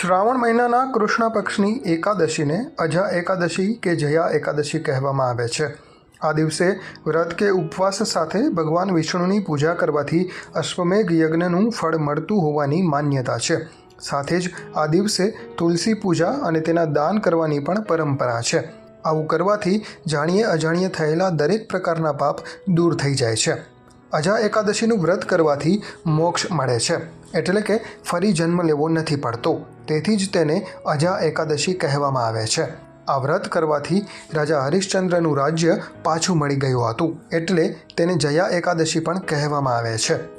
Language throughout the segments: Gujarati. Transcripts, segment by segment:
શ્રાવણ મહિનાના કૃષ્ણ પક્ષની એકાદશીને અજા એકાદશી કે જયા એકાદશી કહેવામાં આવે છે. આ દિવસે વ્રત કે ઉપવાસ સાથે ભગવાન વિષ્ણુની પૂજા કરવાથી અશ્વમેઘ યજ્ઞનું ફળ મળતું હોવાની માન્યતા છે. સાથે જ આ દિવસે તુલસી પૂજા અને તેના દાન કરવાની પણ પરંપરા છે. આવું કરવાથી જાણીએ અજાણીએ થયેલા દરેક પ્રકારના પાપ દૂર થઈ જાય છે. અજા એકાદશીનું વ્રત કરવાથી મોક્ષ મળે છે. એટલે કે ફરી જન્મ લેવો નથી પડતો. તેથી જ તેને અજા એકાદશી કહેવામાં આવે છે. આ વ્રત કરવાથી રાજા હરિશ્ચંદ્રનું રાજ્ય પાછું મળી ગયું હતું. એટલે તેને જયા એકાદશી પણ કહેવામાં આવે છે.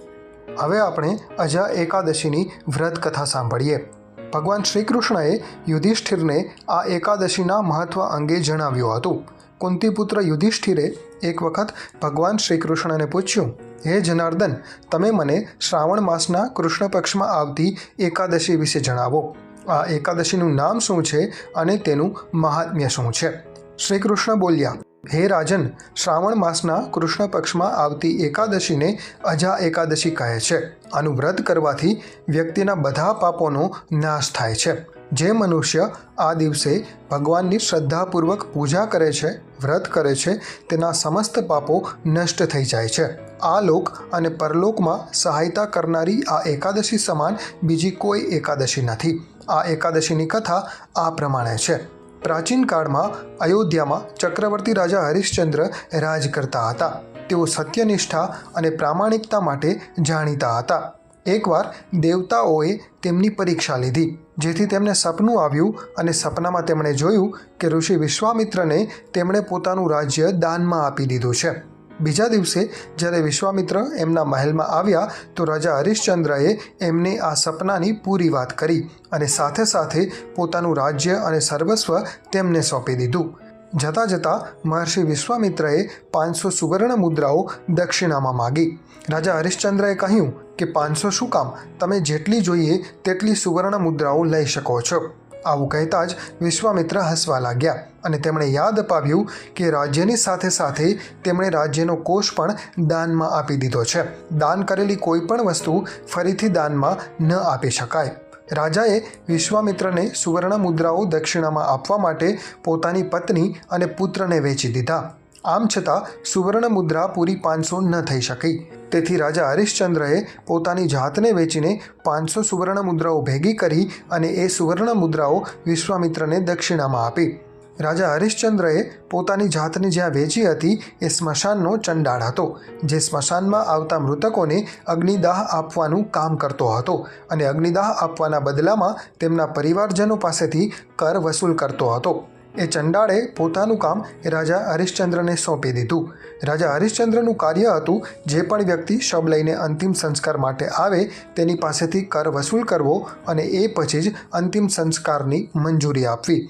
હવે આપણે અજા એકાદશીની વ્રત કથા સાંભળીએ. ભગવાન શ્રી કૃષ્ણએ યુધિષ્ઠિરને આ એકાદશીના મહત્વ અંગે જણાવ્યું હતું. કુંતીપુત્ર યુધિષ્ઠિરે એક વખત ભગવાન શ્રી કૃષ્ણને પૂછ્યું, હે જનાર્દન, તમે મને શ્રાવણ માસના કૃષ્ણ પક્ષમાં આવતી એકાદશી વિશે જણાવો. આ એકાદશીનું નામ શું છે અને તેનું મહાત્મ્ય શું છે? શ્રી કૃષ્ણ બોલ્યા, હે રાજન, શ્રાવણ માસના કૃષ્ણ પક્ષમાં આવતી એકાદશીને અજા એકાદશી કહે છે. આનું વ્રત કરવાથી વ્યક્તિના બધા પાપોનો નાશ થાય છે. જે મનુષ્ય આ દિવસે ભગવાનની શ્રદ્ધાપૂર્વક પૂજા કરે છે, વ્રત કરે છે, તેના સમસ્ત પાપો નષ્ટ થઈ જાય છે. આ લોક અને પરલોકમાં સહાયતા કરનારી આ એકાદશી સમાન બીજી કોઈ એકાદશી નથી. આ એકાદશીની કથા આ પ્રમાણે છે. પ્રાચીન કાળમાં અયોધ્યામાં ચક્રવર્તી રાજા હરિશ્ચંદ્ર રાજ કરતા હતા. તેઓ સત્યનિષ્ઠા અને પ્રામાણિકતા માટે જાણીતા હતા. એકવાર દેવતાઓએ તેમની પરીક્ષા લીધી, જેથી તેમને સપનું આવ્યું અને સપનામાં તેમણે જોયું કે ઋષિ વિશ્વામિત્રને તેમણે પોતાનું રાજ્ય દાનમાં આપી દીધું છે. બીજા દિવસે, જ્યારે વિશ્વામિત્ર એમના મહેલમાં આવ્યા, તો રાજા હરિશ્ચંદ્રએ એમને આ સપનાની પૂરી વાત કરી અને સાથે સાથે પોતાનું રાજ્ય અને સર્વસ્વ તેમને સોંપી દીધું. જતાં જતાં મહર્ષિ વિશ્વામિત્રએ પાંચસો સુવર્ણ મુદ્રાઓ દક્ષિણામાં માગી. રાજા હરિશ્ચંદ્રએ કહ્યું કે, પાંચસો શું કામ? તમે જેટલી જોઈએ તેટલી સુવર્ણ મુદ્રાઓ લઈ શકો છો. આવું કહેતા જ વિશ્વામિત્ર હસવા લાગ્યા અને તેમણે યાદ અપાવ્યું કે રાજ્યની સાથે સાથે તેમણે રાજ્યનો કોષ પણ દાનમાં આપી દીધો છે. દાન કરેલી કોઈ પણ વસ્તુ ફરીથી દાનમાં ન આપી શકાય. રાજાએ વિશ્વામિત્રને સુવર્ણ મુદ્રાઓ દક્ષિણામાં આપવા માટે પોતાની પત્ની અને પુત્રને વેચી દીધા. આમ છતાં સુવર્ણ મુદ્રા પૂરી પાંચસો ન થઈ શકી. તેથી રાજા હરિશ્ચંદ્રએ પોતાની જાતને વેચીને પાંચસો સુવર્ણ મુદ્રાઓ ભેગી કરી અને એ સુવર્ણ મુદ્રાઓ વિશ્વામિત્રને દક્ષિણામાં આપી. રાજા હરિશ્ચંદ્રએ પોતાની જાતને જ્યાં વેચી હતી એ સ્મશાનનો ચંડાળ હતો, જે સ્મશાનમાં આવતા મૃતકોને અગ્નિદાહ આપવાનું કામ કરતો હતો અને અગ્નિદાહ આપવાના બદલામાં તેમના પરિવારજનો પાસેથી કર વસૂલ કરતો હતો. એ ચંડાળે પોતાનું કામ રાજા હરિશ્ચંદ્રને સોંપી દીધું. રાજા હરિશ્ચંદ્રનું કાર્ય હતું જે પણ વ્યક્તિ શબ લઈને અંતિમ સંસ્કાર માટે આવે તેની પાસેથી કર વસૂલ કરવો અને એ પછી જ અંતિમ સંસ્કારની મંજૂરી આપવી.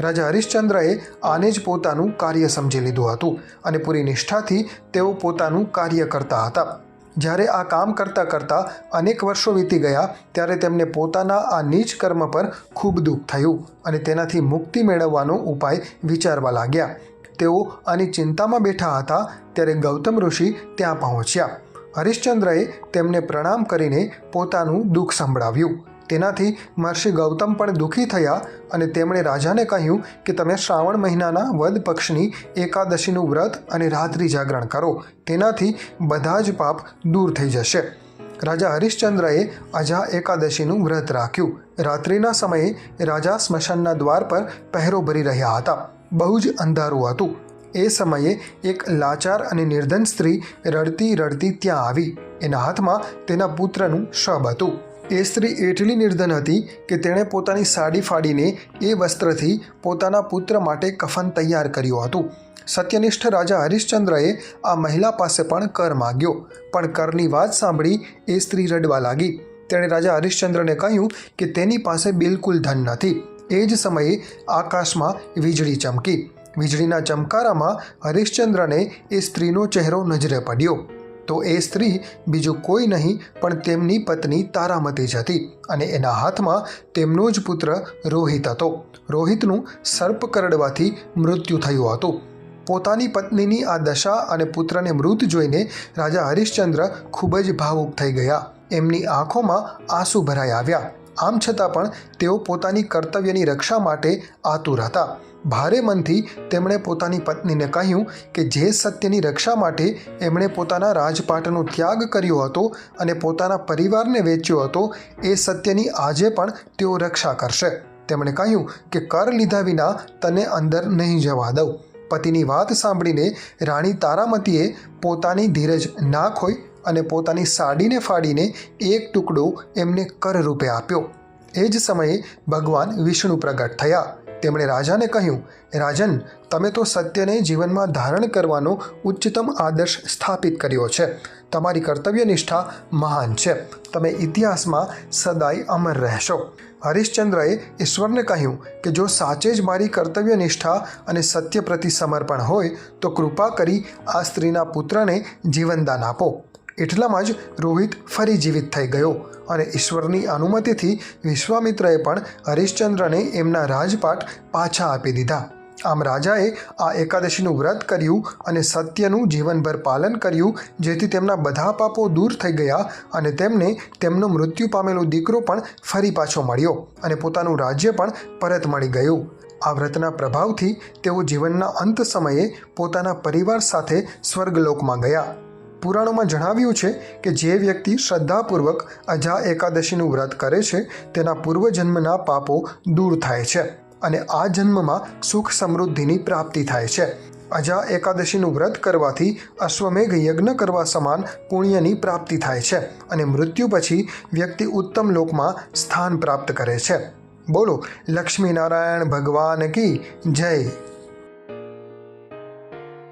રાજા હરિશ્ચંદ્રએ આને જ પોતાનું કાર્ય સમજી લીધું હતું અને પૂરી નિષ્ઠાથી તેઓ પોતાનું કાર્ય કરતા હતા. જ્યારે આ કામ કરતાં કરતાં અનેક વર્ષો વીતી ગયા, ત્યારે તેમને પોતાના આ નીચ કર્મ પર ખૂબ દુઃખ થયું અને તેનાથી મુક્તિ મેળવવાનો ઉપાય વિચારવા લાગ્યા. તેઓ આની ચિંતામાં બેઠા હતા, ત્યારે ગૌતમ ઋષિ ત્યાં પહોંચ્યા. હરિશ્ચંદ્રએ તેમને પ્રણામ કરીને પોતાનું દુઃખ સંભળાવ્યું. તેનાથી મહર્ષિ ગૌતમ પણ દુઃખી થયા અને તેમણે રાજાને કહ્યું કે તમે શ્રાવણ મહિનાના વદ પક્ષની એકાદશીનું વ્રત અને રાત્રિ જાગરણ કરો. તેનાથી બધા જ પાપ દૂર થઈ જશે. રાજા હરિશ્ચંદ્રએ અજા એકાદશીનું વ્રત રાખ્યું. રાત્રિના સમયે રાજા સ્મશાનના દ્વાર પર પહેરો ભરી રહ્યા હતા. બહુ જ અંધારું હતું. એ સમયે એક લાચાર અને નિર્ધન સ્ત્રી રડતી રડતી ત્યાં આવી. એના હાથમાં તેના પુત્રનું શબ હતું. એ સ્ત્રી એટલી નિર્ધન હતી કે તેણે પોતાની સાડી ફાડીને એ વસ્ત્રથી પોતાના પુત્ર માટે કફન તૈયાર કર્યું હતું. સત્યનિષ્ઠ રાજા હરિશ્ચંદ્રએ આ મહિલા પાસે પણ કર માગ્યો, પણ કરની વાત સાંભળી એ સ્ત્રી રડવા લાગી. તેણે રાજા હરિશ્ચંદ્રને કહ્યું કે તેની પાસે બિલકુલ ધન નથી. એ જ સમયે આકાશમાં વીજળી ચમકી. વીજળીના ચમકારામાં હરિશ્ચંદ્રને એ સ્ત્રીનો ચહેરો નજરે પડ્યો. તો એ સ્ત્રી બીજું કોઈ નહીં, પણ તેમની પત્ની તારામતી જ હતી અને એના હાથમાં તેમનો જ પુત્ર રોહિત હતો. રોહિતનું સર્પ કરડવાથી મૃત્યુ થયું હતું. પોતાની પત્નીની આ દશા અને પુત્રને મૃત જોઈને રાજા હરિશ્ચંદ્ર ખૂબ જ ભાવુક થઈ ગયા. એમની આંખોમાં આંસુ ભરાઈ આવ્યા. આમ છતાં પણ તેઓ પોતાની કર્તવ્યની રક્ષા માટે આતુર હતા. ભારે મનથી તેમણે પોતાની પત્નીને કહ્યું કે જે સત્યની રક્ષા માટે એમણે પોતાના રાજપાટનો ત્યાગ કર્યો હતો અને પોતાના પરિવારને વેચ્યો હતો, એ સત્યની આજે પણ તેઓ રક્ષા કરશે. તેમણે કહ્યું કે કર લીધા વિના તને અંદર નહીં જવા દઉં. પતિની વાત સાંભળીને રાણી તારામતીએ પોતાની ધીરજ ના ખોઈ અને પોતાની સાડીને ફાડીને એક ટુકડો એમને કર રૂપે આપ્યો. એ જ સમયે ભગવાન વિષ્ણુ પ્રગટ થયા. તેમણે રાજાને કહ્યું, રાજન, તમે તો સત્યને જીવનમાં ધારણ કરવાનો ઉચ્ચતમ આદર્શ સ્થાપિત કર્યો છે. તમારી કર્તવ્યનિષ્ઠા મહાન છે. તમે ઇતિહાસમાં સદાય અમર રહેશો. હરિશ્ચંદ્રએ ઈશ્વરને કહ્યું કે, જો સાચે જ મારી કર્તવ્ય નિષ્ઠા અને સત્ય પ્રતિ સમર્પણ હોય, તો કૃપા કરી આ સ્ત્રીના પુત્રને જીવનદાન આપો. એટલામાં જ રોહિત ફરી જીવિત થઈ ગયો અને ઈશ્વરની અનુમતિથી વિશ્વામિત્રએ પણ હરિશ્ચંદ્રને એમના રાજપાટ પાછા આપી દીધા. આમ રાજાએ આ એકાદશીનું વ્રત કર્યું અને સત્યનું જીવનભર પાલન કર્યું, જેથી તેમના બધા પાપો દૂર થઈ ગયા અને તેમને તેમનો મૃત્યુ પામેલો દીકરો પણ ફરી પાછો મળ્યો અને પોતાનું રાજ્ય પણ પરત મળી ગયું. આ વ્રતના પ્રભાવથી તેઓ જીવનના અંત સમયે પોતાના પરિવાર સાથે સ્વર્ગલોકમાં ગયા. પુરાણોમાં જણાવ્યું છે કે જે વ્યક્તિ શ્રદ્ધાપૂર્વક અજા એકાદશીનું વ્રત કરે છે, તેના પૂર્વજન્મના પાપો દૂર થાય છે અને આ જન્મમાં સુખ સમૃદ્ધિની પ્રાપ્તિ થાય છે. અજા એકાદશીનું વ્રત કરવાથી અશ્વમેઘ યજ્ઞ કરવા સમાન પુણ્યની પ્રાપ્તિ થાય છે અને મૃત્યુ પછી વ્યક્તિ ઉત્તમ લોકમાં સ્થાન પ્રાપ્ત કરે છે. બોલો, લક્ષ્મીનારાયણ ભગવાન કી જય.